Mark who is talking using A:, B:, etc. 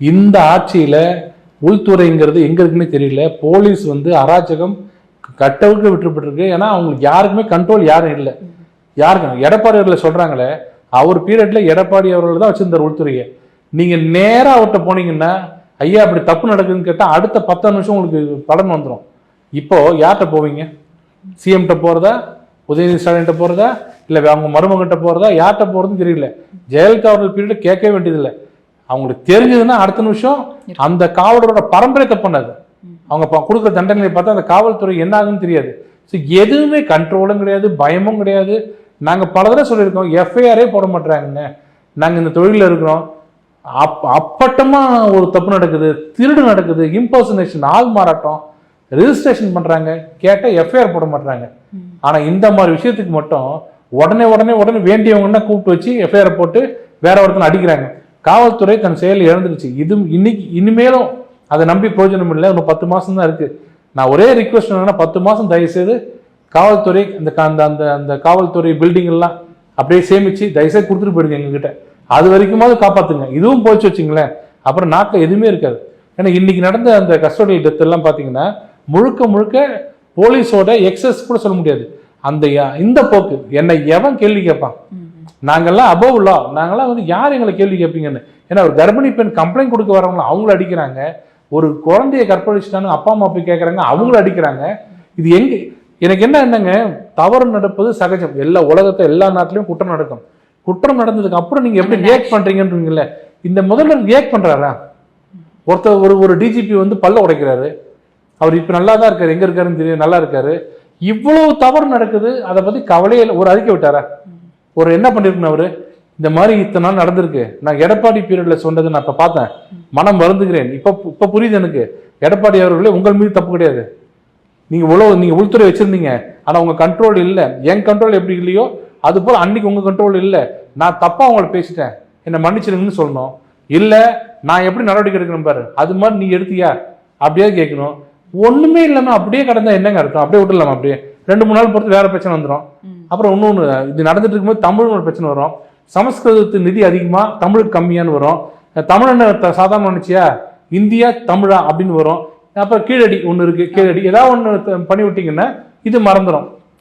A: இந்த ஆட்சியில் உள்துறைங்கிறது எங்கே இருக்குன்னே தெரியல. போலீஸ் வந்து அராஜகம் கட்டவுக்கு விட்டுப்பட்டிருக்கு ஏன்னா அவங்களுக்கு யாருக்குமே கண்ட்ரோல் யாரும் இல்லை. யாருக்கும் எடப்பாடி அவர்களை சொல்கிறாங்களே அவர் பீரியடில் எடப்பாடி அவர்கள் தான் வச்சுருந்தார் உள்துறையை. நீங்கள் நேராக அவர்கிட்ட போனீங்கன்னா ஐயா அப்படி தப்பு நடக்குதுன்னு கேட்டால் அடுத்த பத்து நிமிஷம் உங்களுக்கு பலன் வந்துடும் இப்போ யார்கிட்ட போவீங்க? சிஎம்கிட்ட போகிறதா உதயநிதி ஸ்டாலின்கிட்ட போகிறதா இல்லை அவங்க மருமகிட்ட போகிறதா யார்கிட்ட போகிறதுன்னு தெரியல. ஜெயலலிதா அவர்கள் பீரியட் கேட்கவே வேண்டியதில்லை. அவங்களுக்கு தெரிஞ்சதுன்னா அடுத்த நிமிஷம் அந்த காவலரோட பரம்பரை தப்பு பண்ணாது. அவங்க கொடுக்குற தண்டனையை பார்த்தா அந்த காவல்துறை என்ன ஆகுன்னு தெரியாது. ஸோ எதுவுமே கண்ட்ரோலும் கிடையாது பயமும் கிடையாது. நாங்கள் பல தடவை சொல்லியிருக்கோம் எஃப்ஐஆரே போட மாட்டாங்கங்க நாங்கள் இந்த தொழிலில் இருக்கிறோம். அப் அப்பட்டமா ஒரு தப்பு நடக்குது திருடு நடக்குது இம்பர்சனேஷன் ஆள் மாறாட்டம் ரெஜிஸ்ட்ரேஷன் பண்றாங்க. கேட்டால் எஃப்ஐஆர் போட மாட்டாங்க ஆனா இந்த மாதிரி விஷயத்துக்கு மட்டும் உடனே உடனே உடனே வேண்டியவங்கன்னா கூப்பிட்டு வச்சு எஃப்ஐஆர் போட்டு வேற ஒருத்தனை அடிக்கிறாங்க. காவல்துறை தன் செயல் இழந்துருச்சு. இது இன்னைக்கு இனிமேலும் அதை நம்பி பிரயோஜனம் இல்லை. இன்னும் பத்து மாதம் தான் இருக்குது நான் ஒரே ரிக்வஸ்ட் என்னன்னா பத்து மாதம் தயவு செய்து காவல்துறை இந்த அந்த அந்த அந்த காவல்துறை பில்டிங் எல்லாம் அப்படியே சேமிச்சு தயவுசெய்து கொடுத்துட்டு போயிடுங்க எங்ககிட்ட. அது வரைக்குமாவது காப்பாற்றுங்க இதுவும் போச்சு வச்சுங்களேன். அப்புறம் நாட்டில் எதுவுமே இருக்காது. ஏன்னா இன்னைக்கு நடந்த அந்த கஸ்டோடியல் டெத் எல்லாம் பார்த்தீங்கன்னா முழுக்க முழுக்க போலீஸோட எக்ஸஸ் கூட சொல்ல முடியாது. அந்த இந்த போக்கு. என்னை எவன் கேள்வி கேட்பான்? நாங்கெல்லாம் அபோவ் லா நாங்கெல்லாம் வந்து யார் எங்களை கேள்வி கேட்பீங்கன்னு? ஏன்னா ஒரு கர்ப்பிணி பெண் கம்ப்ளைண்ட் கொடுக்க வரவங்கள அவங்கள அடிக்கிறாங்க. ஒரு குழந்தைய கற்பழிச்சிட்டான்னு அப்பா அம்மா போய் கேட்குறாங்க அவங்கள அடிக்கிறாங்க. இது எங்க எனக்கு என்ன என்னங்க? தவறு நடப்பது சகஜம். எல்லா உலகத்தை எல்லா நாட்டிலையும் குற்றம் நடக்கும். குற்றம் நடந்ததுக்கு அப்புறம் நீங்க எப்படி ரியாக்ட் பண்றீங்கன்றீங்கல்ல? இந்த முதல்வர் ரியாக்ட் பண்றாரா? ஒருத்தர் ஒரு ஒரு டிஜிபி வந்து பல்ல உடைக்கிறாரு. அவர் இப்ப நல்லா தான் இருக்காரு. எங்க இருக்காருன்னு தெரியும் நல்லா இருக்காரு. இவ்வளவு தவறு நடக்குது அதை பத்தி கவலையே இல்லை. ஒரு அறிக்கை விட்டாரா? ஒரு என்ன பண்ணிருக்கணும் அவரு இந்த மாதிரி இத்தனை நாள் நடந்திருக்கு. நான் எடப்பாடி பீரியட்ல சொன்னது நான் இப்ப பார்த்தேன். மனம் வருந்துகிறேன். இப்ப இப்ப புரியுது எனக்கு. எடப்பாடி அவர்களே உங்கள் மீது தப்பு கிடையாது. நீங்க உழவு நீங்க உள்துறை வச்சிருந்தீங்க. ஆனா உங்க கண்ட்ரோல் இல்லை. என் கண்ட்ரோல் எப்படி இல்லையோ அது போல அன்னைக்கு உங்க கண்ட்ரோல் இல்லை. நான் தப்பா உங்களை பேசிட்டேன். என்ன மன்னிச்சிருங்கன்னு சொல்லணும். இல்ல நான் எப்படி நடவடிக்கை எடுக்கணும் பாரு. அது மாதிரி நீ எடுத்தியா? அப்படியே கேட்கணும். ஒண்ணுமே இல்லாம அப்படியே கடந்தா என்னங்க அர்த்தம்? அப்படியே விட்டுலாமா அப்படியே? ரெண்டு மூணு நாள் பொறுத்து வேற பிரச்சனை வந்துடும் அப்புறம் இன்னொன்று இது நடந்துட்டு இருக்கும்போது தமிழ் ஒரு பிரச்சனை வரும். சமஸ்கிருதத்து நிதி அதிகமாக தமிழுக்கு கம்மியான்னு வரும். தமிழ் என்ன சாதாரண நினைச்சியா இந்தியா தமிழா அப்படின்னு வரும். அப்புறம் கீழடி ஒன்று இருக்குது கீழடி. ஏதாவது ஒன்று பண்ணி விட்டிங்கன்னா இது மறந்துடும்